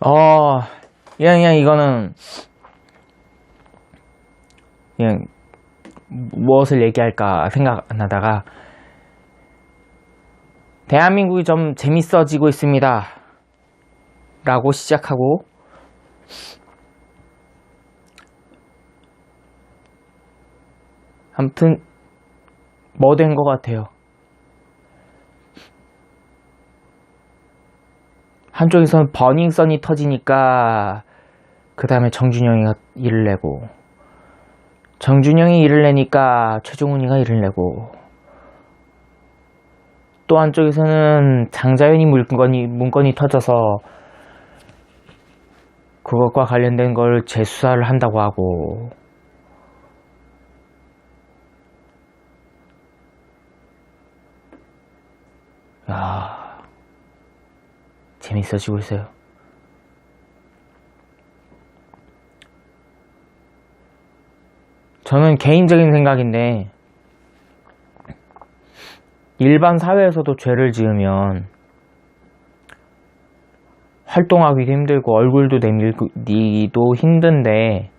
어, 그냥, 그냥 이거는, 그냥, 무엇을 얘기할까 생각 안 하다가, 대한민국이 좀 재밌어지고 있습니다. 라고 시작하고, 아무튼, 뭐 된 것 같아요. 한쪽에서는 버닝썬이 터지니까 그 다음에 정준영이가 일을 내고 정준영이 일을 내니까 최종훈이가 일을 내고 또 한쪽에서는 장자연이 문건이, 문건이 터져서 그것과 관련된 걸 재수사를 한다고 하고 야 재밌어지고 있어요. 저는 개인적인 생각인데, 일반 사회에서도 죄를 지으면, 활동하기도 힘들고, 얼굴도 내밀기도 힘든데,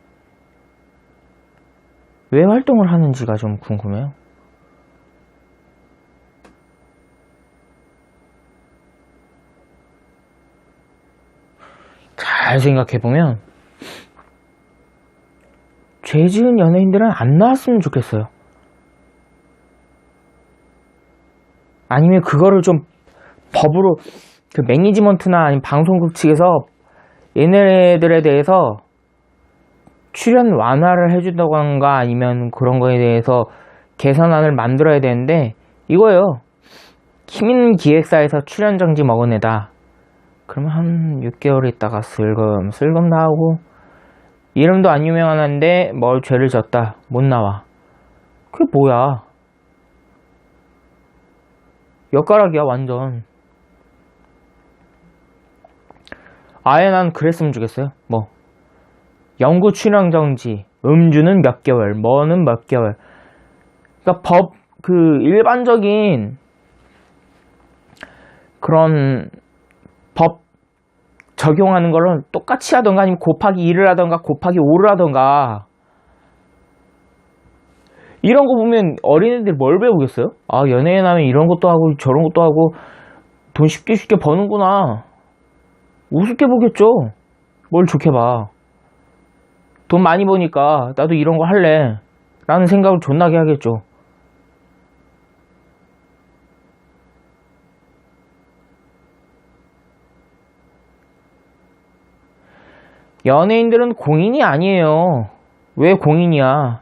왜 활동을 하는지가 좀 궁금해요. 잘 생각해보면, 죄 지은 연예인들은 안 나왔으면 좋겠어요. 아니면 그거를 좀 법으로, 그 매니지먼트나 아니면 방송국 측에서 얘네들에 대해서 출연 완화를 해준다고 하는가 아니면 그런 거에 대해서 개선안을 만들어야 되는데. 힘 있는 기획사에서 출연 정지 먹은 애다. 그러면 한 6개월 있다가 슬금 슬금 나오고 이름도 안 유명한데 뭘 죄를 졌다 못 나와. 그게 뭐야? 엿가락이야 완전. 아예 난 그랬으면 좋겠어요. 뭐. 영구 출연 정지 음주는 몇 개월 뭐는 몇 개월. 그러니까 법 그 일반적인 그런 법 적용하는 거는 똑같이 하던가 아니면 곱하기 2를 하던가 곱하기 5를 하던가. 이런 거 보면 어린애들이 뭘 배우겠어요? 아 연예인 하면 이런 것도 하고 저런 것도 하고 돈 쉽게 쉽게 버는구나. 우습게 보겠죠? 뭘 좋게 봐돈 많이 버니까 나도 이런 거 할래. 라는 생각을 존나게 하겠죠 연예인들은 공인이 아니에요. 왜 공인이야?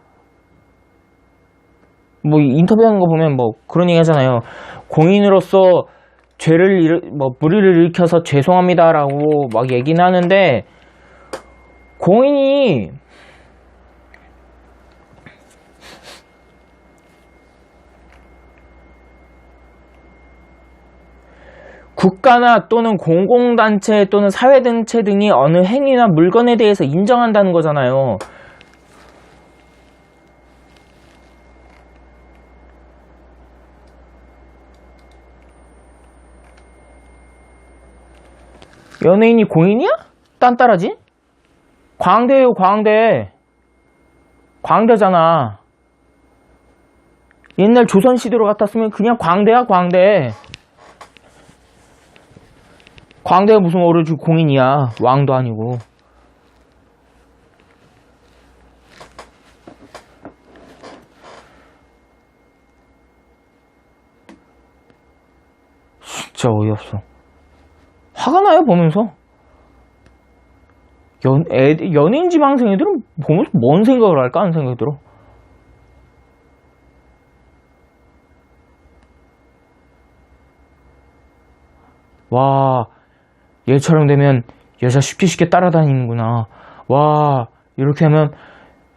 뭐 인터뷰하는 거 보면 뭐 그런 얘기 하잖아요. 공인으로서 죄를 일, 뭐 무리를 일으켜서 죄송합니다라고 막 얘기는 하는데 공인이 국가나 또는 공공단체 또는 사회단체 등이 어느 행위나 물건에 대해서 인정한다는 거잖아요. 연예인이 공인이야? 딴따라지? 광대예요, 광대. 광대잖아. 옛날 조선시대로 같았으면 그냥 광대야, 광대. 광대가 무슨 어르주 공인이야. 왕도 아니고. 진짜 어이없어. 화가 나요, 보면서. 연, 애, 연예인 지망생 애들은 보면서 뭔 생각을 할까 하는 생각이 들어. 와, 얘처럼 되면 여자 쉽게 쉽게 따라다니는구나. 와, 이렇게 하면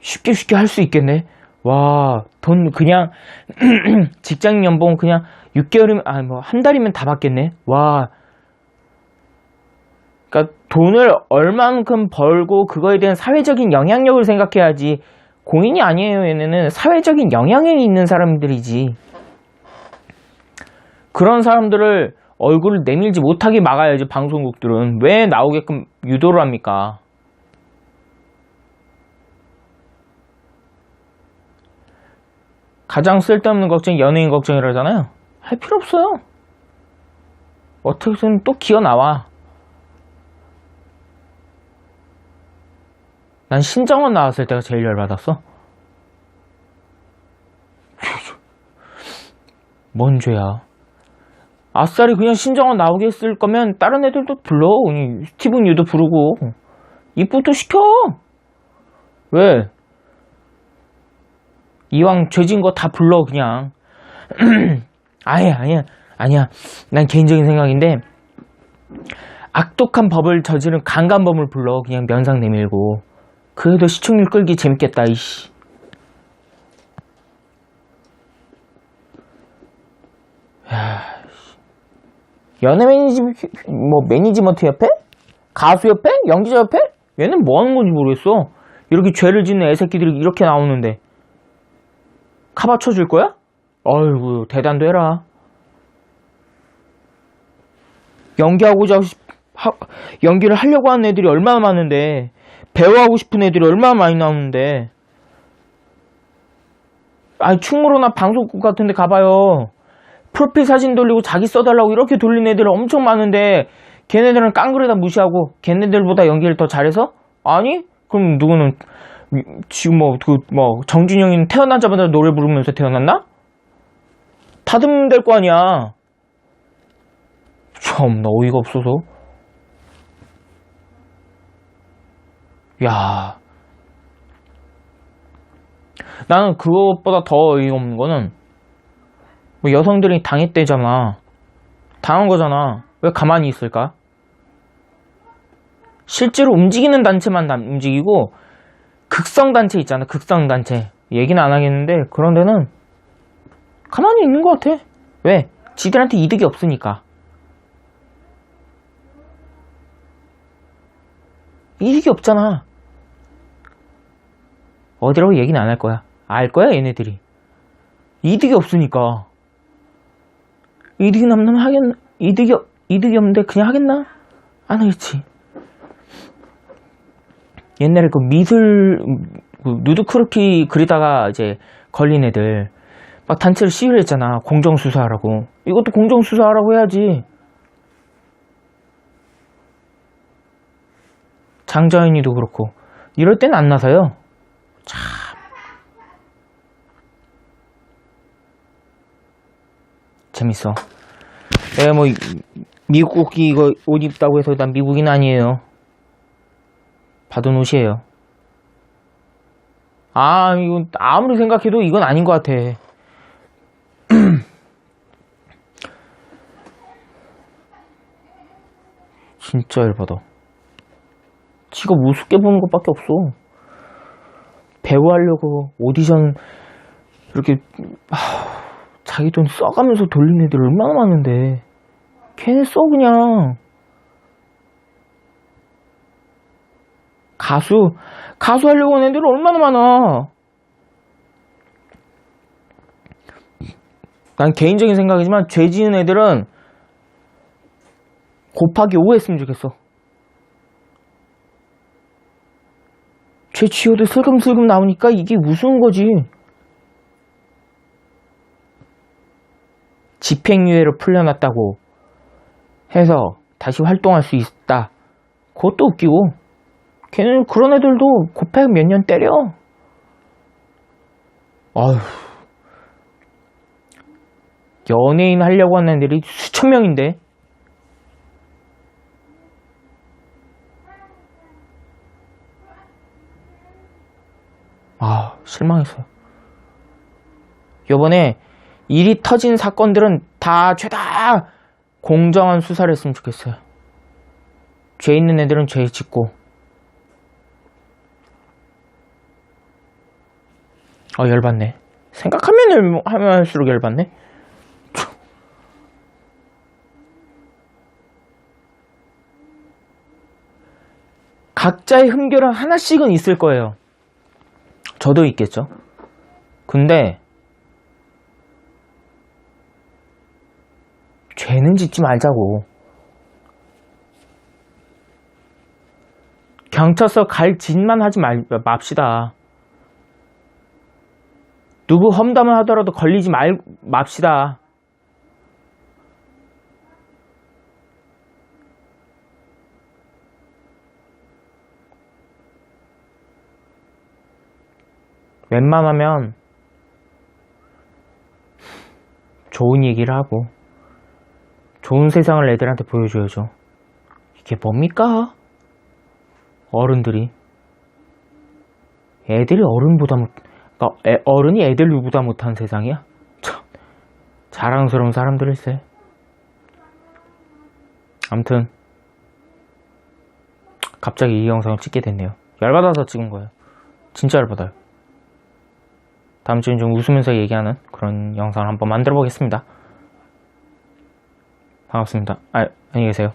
쉽게 쉽게 할 수 있겠네. 와, 돈 그냥 직장 연봉 그냥 6개월이면 아 뭐 한 달이면 다 받겠네. 와. 그러니까 돈을 얼만큼 벌고 그거에 대한 사회적인 영향력을 생각해야지. 공인이 아니에요. 얘네는 사회적인 영향력이 있는 사람들이지. 그런 사람들을 얼굴을 내밀지 못하게 막아야지 방송국들은 왜 나오게끔 유도를 합니까? 가장 쓸데없는 걱정이 연예인 걱정이라잖아요. 할 필요 없어요. 어떻게든 또 기어 나와. 난 신정원 나왔을 때가 제일 열받았어. 뭔 죄야. 아싸리 그냥 신정원 나오게 했을 거면 다른 애들도 불러. 스티븐 유도 부르고. 입부터 시켜. 왜? 이왕 죄진 거 다 불러 그냥. 아예 아니야 아니야. 난 개인적인 생각인데 악독한 법을 저지른 강간범을 불러 그냥 면상 내밀고 그래도 시청률 끌기 재밌겠다 이씨. 연예 매니지 뭐 매니지먼트 협회? 가수 협회? 연기자 협회? 얘는 뭐 하는 건지 모르겠어. 이렇게 죄를 짓는 애새끼들이 이렇게 나오는데 카바 쳐줄 거야? 어이구 대단도 해라. 연기하고자 싶- 하- 연기를 하려고 하는 애들이 얼마나 많은데 배우하고 싶은 애들이 얼마나 많이 나오는데 아니 충무로나 방송국 같은 데 가봐요 프로필 사진 돌리고 자기 써달라고 이렇게 돌린 애들 엄청 많은데 걔네들은 깡그레다 무시하고 걔네들보다 연기를 더 잘해서? 아니? 그럼 누구는 지금 뭐 그뭐 정준영이는 태어나자마자 노래 부르면서 태어났나? 다듬으면 될거 아니야 참나 어이가 없어서 야 나는 그것보다 더 어이가 없는 거는 뭐 여성들이 당했대잖아. 당한 거잖아. 왜 가만히 있을까? 실제로 움직이는 단체만 남- 움직이고 극성 단체 있잖아 극성 단체. 얘기는 안 하겠는데 그런 데는 가만히 있는 것 같아. 왜? 지들한테 이득이 없으니까. 이득이 없잖아. 어디라고 얘기는 안 할 거야. 알 거야 얘네들이. 이득이 없으니까 이득이 남으면 하겠나 이득이 없- 이득이 없는데 그냥 하겠나? 안 하겠지. 옛날에 그 미술 그 누드 크로키 그리다가 이제 걸린 애들 막 단체로 시위를 했잖아. 공정수사하라고. 이것도 공정수사하라고 해야지. 장자연이도 그렇고. 이럴 땐 안 나서요. 참 재밌어 내가 뭐 이- 미국 이거 옷 입다고 해서 난 미국인 아니에요 받은 옷이에요. 아, 이건 아무리 생각해도 이건 아닌 것 같아. 진짜 열받아. 지가 우습게 보는 것밖에 없어. 배우 하려고 오디션 이렇게 하, 자기 돈 써가면서 돌린 애들 얼마나 많은데 걔네 써 그냥 가수, 가수 하려고 하는 애들 얼마나 많아. 난 개인적인 생각이지만 죄 지은 애들은 곱하기 5 했으면 좋겠어. 죄 지어도 슬금슬금 나오니까 이게 우스운 거지. 집행유예로 풀려났다고 해서 다시 활동할 수 있다. 그것도 웃기고. 걔는 그런 애들도 곱하기 몇년 때려. 아휴. 연예인 하려고 하는 애들이 수천 명인데. 아, 실망했어요. 요번에 일이 터진 사건들은 다 죄다 공정한 수사를 했으면 좋겠어요. 죄 있는 애들은 죄 짓고, 어, 열받네. 생각하면 열- 하면 할수록 열받네. 각자의 흠결은 하나씩은 있을 거예요. 저도 있겠죠. 근데 죄는 짓지 말자고. 경찰서 갈 짓만 하지 말, 맙시다. 누구 험담을 하더라도 걸리지 말, 맙시다. 웬만하면 좋은 얘기를 하고 좋은 세상을 애들한테 보여줘야죠. 이게 뭡니까? 어른들이 애들이 어른보다 못, 그러니까 애- 어른이 애들보다 못한 세상이야? 참 자랑스러운 사람들일세. 암튼 갑자기 이 영상을 찍게 됐네요. 열받아서 찍은 거예요. 진짜 열받아요. 다음 주엔 좀 웃으면서 얘기하는 그런 영상을 한번 만들어 보겠습니다. 반갑습니다. 아, 안녕히 계세요.